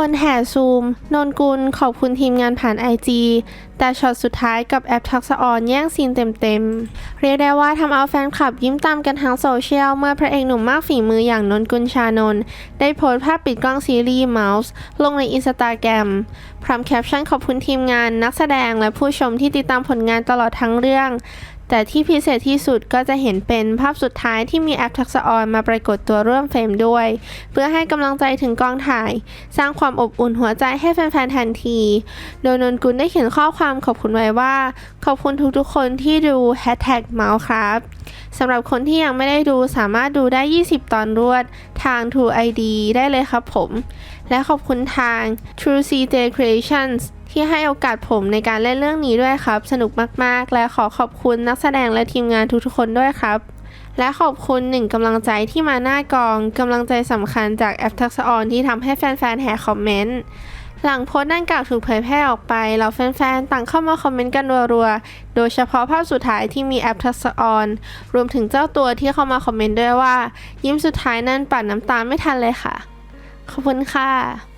คนแห่ซูม นนกุลขอบคุณทีมงานผ่าน IG แต่ช็อตสุดท้ายกับแอปทักษะออนแย่งซีนเต็มๆ เรียกได้ว่าทำเอาแฟนคลับยิ้มตามกันทั้งโซเชียล เมื่อพระเอกหนุ่มมากฝีมืออย่างนนกุลชานนท์ได้โพสต์ภาพปิดกล้องซีรีส์ Mouse ลงในอินสตาแกรมพร้อมแคปชั่นขอบคุณทีมงานนักแสดงและผู้ชมที่ติดตามผลงานตลอดทั้งเรื่อง แต่ที่พิเศษที่สุดก็จะเห็นเป็นภาพสุดท้ายที่มีแอปทักษะออนมาปรากฏตัวร่วมเฟรมด้วย เพื่อให้กำลังใจถึงกองถ่าย สร้างความอบอุ่นหัวใจให้แฟนๆทันที โดยนนกุลได้เขียนข้อความขอบคุณไว้ว่า ขอบคุณทุกๆคนที่ดูแฮชแท็กเมาส์ครับสำหรับคนที่ยังไม่ได้ดูสามารถดูได้ 20 ตอนรวด ทาง True ID ได้เลยครับผม และขอบคุณทาง True CJ Creations ที่ให้โอกาสผมในการเล่นเรื่องนี้ด้วยครับ สนุกมากๆ และขอขอบคุณนักแสดงและทีมงานทุกๆคนด้วยครับ และขอบคุณหนึ่งกำลังใจที่มาหน้ากองกำลังใจสำคัญจากแอปทักษะออนที่ทำให้แฟนๆแห่คอมเมนต์ หลังโพสต์ดังกล่าวถูกเผยแพร่ออกไปเราแฟนๆ ต่างเข้ามาคอมเมนต์กันรัวๆ โดยเฉพาะภาพสุดท้ายที่มีแอปทักษออนรวมถึงเจ้าตัวที่เข้ามาคอมเมนต์ด้วยว่า ยิ้มสุดท้ายนั่นปัดน้ำตาไม่ทันเลยค่ะ ขอบคุณค่ะ